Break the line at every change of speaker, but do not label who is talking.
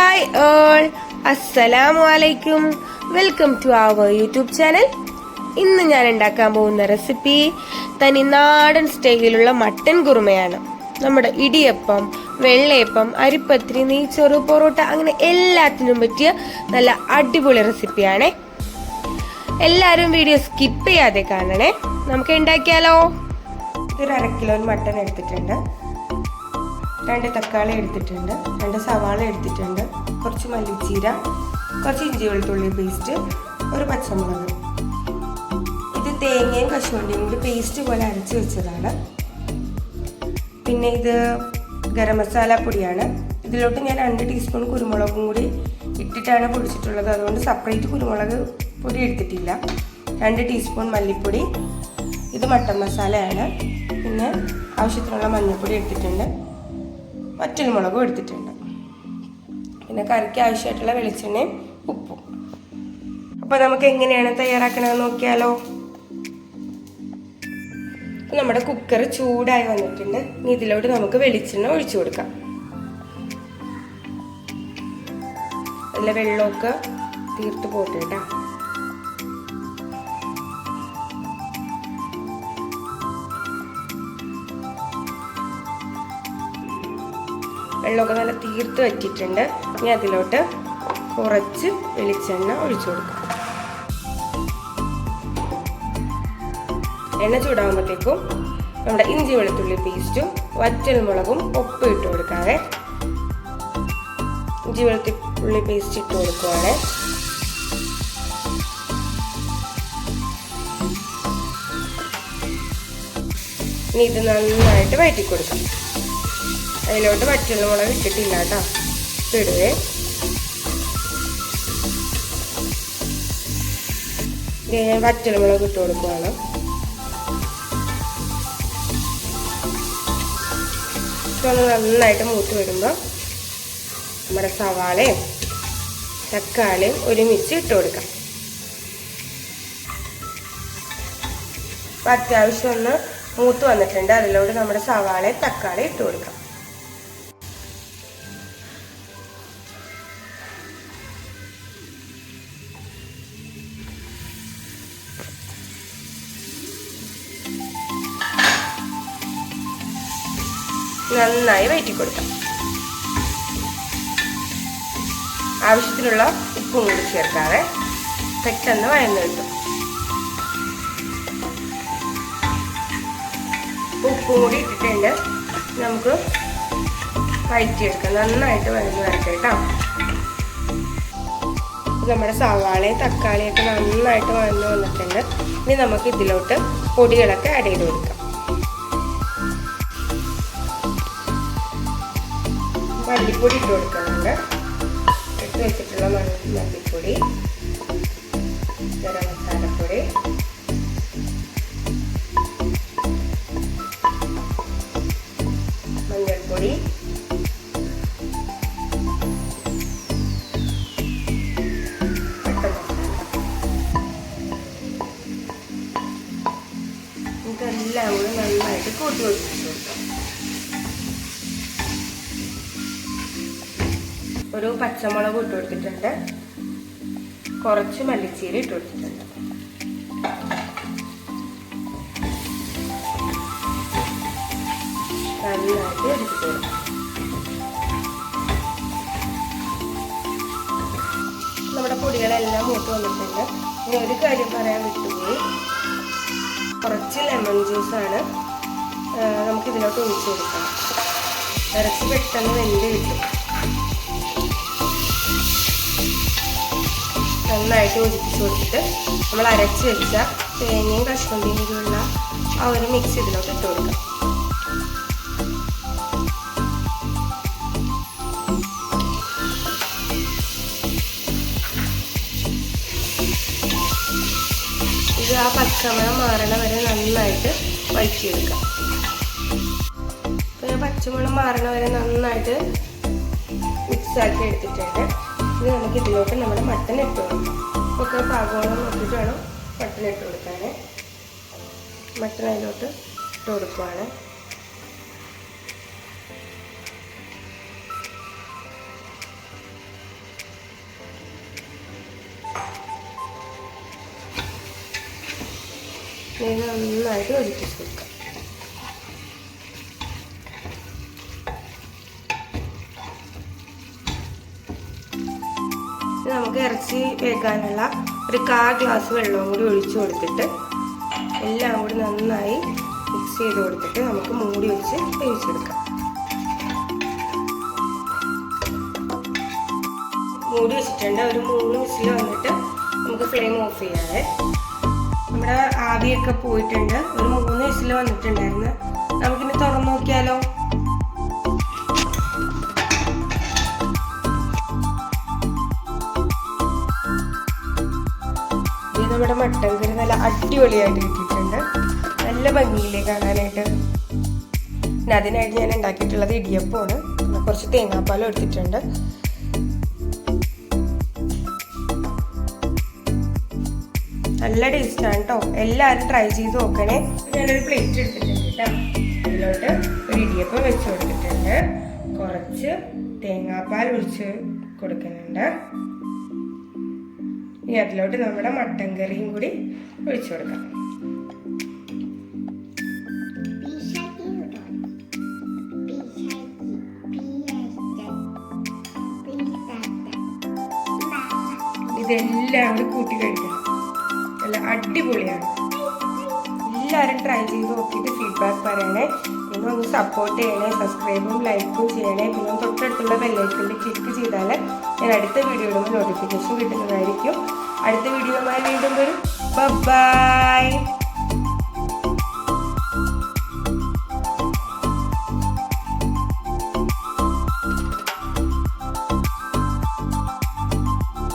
Hi all അസ്സലാമു അലൈക്കും welcome to our YouTube channel ഇന്ന് ഞാൻ ഉണ്ടാക്കാൻ പോകുന്ന റെസിപ്പി തനി നാടൻ സ്റ്റൈലിലുള്ള മട്ടൻ കുറുമയാണ്. നമ്മുടെ ഇടിയപ്പം വെള്ളയപ്പം അരിപ്പത്തിരി നെയ്ച്ചോറ് പൊറോട്ട അങ്ങനെ എല്ലാത്തിനും പറ്റിയ നല്ല അടിപൊളി റെസിപ്പിയാണേ എല്ലാവരും വീഡിയോ സ്കിപ്പ് ചെയ്യാതെ കാണണേ. നമുക്ക് ഉണ്ടാക്കിയാലോ? ഒരു അര കിലോ മട്ടൺ എടുത്തിട്ടുണ്ട്. രണ്ട് തക്കാളി എടുത്തിട്ടുണ്ട് രണ്ട് സവാള എടുത്തിട്ടുണ്ട് കുറച്ച് മല്ലിച്ചീര കുറച്ച് ഇഞ്ചി വെളുത്തുള്ളി പേസ്റ്റ് ഒരു പച്ചമുളക്. ഇത് തേങ്ങയും കശുവണ്ടിയും കൂടി പേസ്റ്റ് പോലെ അരച്ച് വെച്ചതാണ്. പിന്നെ ഇത് ഗരം മസാല പൊടിയാണ്. ഇതിലോട്ട് ഞാൻ രണ്ട് ടീസ്പൂൺ കുരുമുളകും കൂടി ഇട്ടിട്ടാണ് പൊടിച്ചിട്ടുള്ളത്. അതുകൊണ്ട് സെപ്പറേറ്റ് കുരുമുളക് പൊടി എടുത്തിട്ടില്ല. രണ്ട് ടീസ്പൂൺ മല്ലിപ്പൊടി. ഇത് മട്ടൻ മസാലയാണ്. പിന്നെ ആവശ്യത്തിനുള്ള മഞ്ഞൾപ്പൊടി എടുത്തിട്ടുണ്ട്. വറ്റൽമുളകും എടുത്തിട്ടുണ്ട്. പിന്നെ കറിക്ക് ആവശ്യമായിട്ടുള്ള വെളിച്ചെണ്ണയും ഉപ്പും. അപ്പോൾ നമുക്ക് എങ്ങനെയാണ് തയ്യാറാക്കണമെന്ന് നോക്കിയാലോ? നമ്മുടെ കുക്കർ ചൂടായി വന്നിട്ടുണ്ട്. ഇനി ഇതിലോട്ട് നമുക്ക് വെളിച്ചെണ്ണ ഒഴിച്ചു കൊടുക്കാം. നല്ല വെള്ളമൊക്കെ തീർത്ത് പോട്ടെ കേട്ടോ. വെള്ളമൊക്കെ നല്ല തീർത്ത് വറ്റിയിട്ടുണ്ട്. ഇനി അതിലോട്ട് കുറച്ച് വെളിച്ചെണ്ണ ഒഴിച്ചു കൊടുക്കാം. എണ്ണ ചൂടാകുമ്പോഴത്തേക്കും നമ്മുടെ ഇഞ്ചി വെളുത്തുള്ളി പേസ്റ്റും വറ്റൽമുളകും മുളകും ഉപ്പ് ഇട്ട് കൊടുക്കാതെ ഇഞ്ചി വെളുത്തുള്ളി പേസ്റ്റ് ഇട്ട് കൊടുക്കുവാണ്. ഇനി ഇത് നന്നായിട്ട് വഴറ്റി കൊടുക്കാം അതിലോട്ട് പച്ചമുളക് മുളക് ഇട്ടിട്ടില്ല കേട്ടോ. ഇടുവേ. ഞാൻ പച്ചമുളക് മുളക് ഇട്ട് കൊടുക്കുവാണ്. ഇതൊന്ന് നന്നായിട്ട് മൂത്ത് വരുമ്പോൾ നമ്മുടെ സവാളയും തക്കാളിയും ഒരുമിച്ച് ഇട്ട് കൊടുക്കാം. അത്യാവശ്യം ഒന്ന് മൂത്ത് വന്നിട്ടുണ്ട്. അതിലോട്ട് നമ്മുടെ സവാളയും തക്കാളി ഇട്ട് കൊടുക്കാം. നന്നായി വയറ്റി കൊടുക്കാം ആവശ്യത്തിനുള്ള ഉപ്പും കൂടി ചേർക്കാതെ പെട്ടെന്ന് വയന്ന് കിട്ടും. ഉപ്പും കൂടി ഇട്ടിട്ടുണ്ട്. നമുക്ക് വഴറ്റിയെടുക്കാം നന്നായിട്ട് വഴന്ന് വരട്ടെ കേട്ടോ. നമ്മുടെ സവാളയും തക്കാളിയൊക്കെ നന്നായിട്ട് വഴന്ന് വന്നിട്ടുണ്ട്. ഇനി നമുക്ക് ഇതിലോട്ട് പൊടികളൊക്കെ ആഡ് ചെയ്ത് കൊടുക്കാം. മല്ലിപ്പൊടി ഇട്ട് കൊടുക്കുന്നുണ്ട് എടുത്ത് വെച്ചിട്ടുള്ള മല്ലിപ്പൊടി. ഒരു പച്ചമുളക് ഇട്ട് കൊടുത്തിട്ടുണ്ട്. കുറച്ച് മല്ലിച്ചീര ഇട്ട് കൊടുത്തിട്ടുണ്ട്. നമ്മുടെ പൊടികളെല്ലാം മൂത്ത് വന്നിട്ടുണ്ട്. ഇനി ഒരു കാര്യം പറയാൻ വിട്ടുപോയി. കുറച്ച് ലെമൺ ജ്യൂസാണ് നമുക്ക് ഇതിലോട്ട് ഒഴിച്ചു കൊടുക്കാം. ഇറച്ചി പെട്ടെന്ന് വെന്ത് കിട്ടും. നന്നായിട്ട് ഒഴിച്ച് കൊടുത്തിട്ട് നമ്മൾ അരച്ച് വെച്ച തേങ്ങയും കഷ്ണത്തിയും കൂടിയുള്ള ആ ഒരു മിക്സ് ഇതിലോട്ട് ഇട്ട് കൊടുക്കാം. ഇത് ആ പച്ചമണം മാറണ വരെ നന്നായിട്ട് വഴറ്റിയെടുക്കാം. അപ്പോൾ പച്ചമണം മാറണ വരെ നന്നായിട്ട് മിക്സ് ആക്കി എടുത്തിട്ടുണ്ട്. ഇനി നമുക്ക് ഇതിലോട്ട് നമ്മൾ മട്ടൻ ഇട്ട് കൊടുക്കാം. ഒക്കെ പാകോളം നോക്കിയിട്ട് വേണം മട്ടൻ ഇട്ട് കൊടുക്കാൻ മട്ടൻ അതിലോട്ട് ഇട്ട് കൊടുക്കുവാണ്. നന്നായിട്ട് ഒഴിപ്പിച്ചു നമുക്ക് ഇറച്ചി വേക്കാനുള്ള ഒരു കാ ഗ്ലാസ് വെള്ളവും കൂടി ഒഴിച്ചു കൊടുത്തിട്ട് എല്ലാം കൂടി നന്നായി മിക്സ് ചെയ്ത് കൊടുത്തിട്ട് നമുക്ക് മൂടി വെച്ച് വേവിച്ചെടുക്കാം. മൂടി വെച്ചിട്ടുണ്ട്. ഒരു മൂന്ന് വിസിൽ വന്നിട്ട് നമുക്ക് ഫ്ലെയിം ഓഫ് ചെയ്യാതെ നമ്മുടെ ആവിയൊക്കെ പോയിട്ടുണ്ട്. ഒരു മൂന്ന് വിസിൽ വന്നിട്ടുണ്ടായിരുന്നു. നമുക്കിനി തുറന്നു നോക്കിയാലോ? നമ്മുടെ മട്ടൻ കറി നല്ല അടിപൊളിയായിട്ട് കിട്ടിയിട്ടുണ്ട്. നല്ല ഭംഗിയിലേ കാണാനായിട്ട്. പിന്നെ അതിനായിട്ട് ഞാൻ ഉണ്ടാക്കിയിട്ടുള്ളത് ഇടിയപ്പമാണ്. കുറച്ച് തേങ്ങാപ്പാലും എടുത്തിട്ടുണ്ട്. നല്ല ടേസ്റ്റാണ് കേട്ടോ എല്ലാവരും ട്രൈ ചെയ്ത് നോക്കണേ. ഞാനൊരു പ്ലേറ്റ് എടുത്തിട്ടുണ്ട് കേട്ടോ. അതിലോട്ട് ഒരു ഇടിയപ്പം വെച്ച് കൊടുത്തിട്ടുണ്ട്. കുറച്ച് തേങ്ങാപ്പാൽ ഒഴിച്ച് കൊടുക്കുന്നുണ്ട്. ഇനി അതിലോട്ട് നമ്മുടെ മട്ടൻ കറിയും കൂടി ഒഴിച്ചു കൊടുക്കാം. ഇതെല്ലാം കൂടി കൂട്ടി കഴിക്കണം നല്ല അടിപൊളിയാണ്. എല്ലാവരും ട്രൈ ചെയ്ത് നോക്കിയിട്ട് ഫീഡ്ബാക്ക് പറയണേ. ഒന്ന് സപ്പോർട്ട് ചെയ്യണേ സബ്സ്ക്രൈബും ലൈക്കും ചെയ്യണേ. പിന്നെ തൊട്ടടുത്തുള്ള ബെല്ലൈക്കണിൽ ക്ലിക്ക് ചെയ്താൽ ഞാൻ അടുത്ത വീഡിയോയുടെ നോട്ടിഫിക്കേഷൻ കിട്ടുന്നതായിരിക്കും. അടുത്ത വീഡിയോയുമായി വീണ്ടും വരും. ബൈ